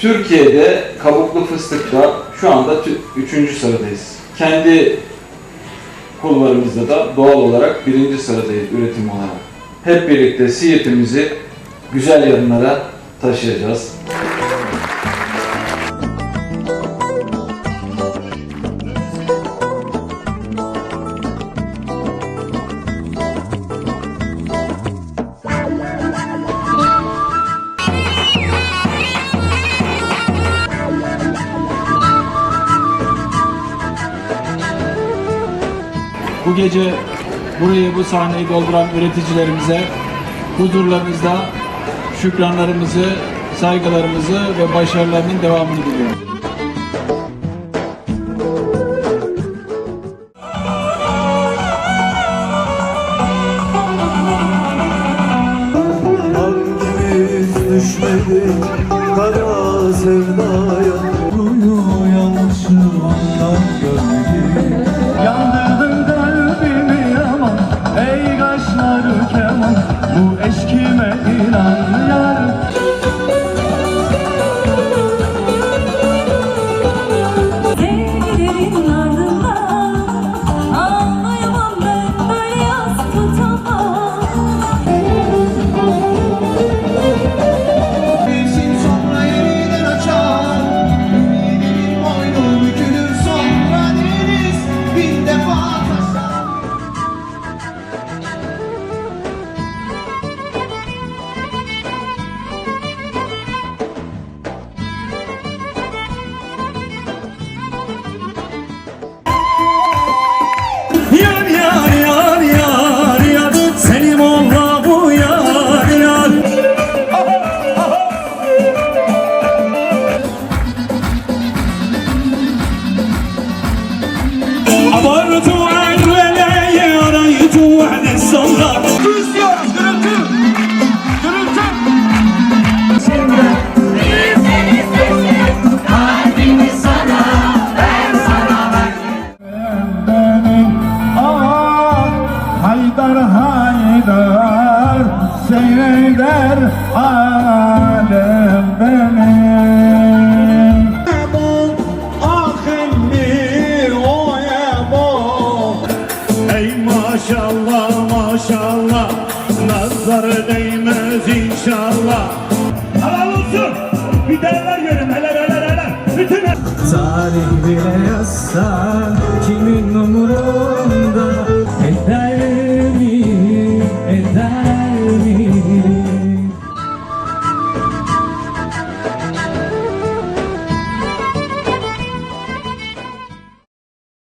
Türkiye'de kabuklu fıstıkta şu anda 3. sıradayız. Kendi kulvarımızda da doğal olarak birinci sıradayız üretim olarak. Hep birlikte Siirt'imizi güzel yanlara taşıyacağız. Bu gece burayı, bu sahneyi dolduran üreticilerimize huzurlarınızda şükranlarımızı, saygılarımızı ve başarılarının devamını diliyorum. Düşmedik kara sevdaya Haydar Haydar seyreder alem benim ahimli o ebon. Ey maşallah maşallah Nazar değmez inşallah. Helal olsun. Bir derler görün helal helal helal Bütün Tarih bile yazsa kimin umurunda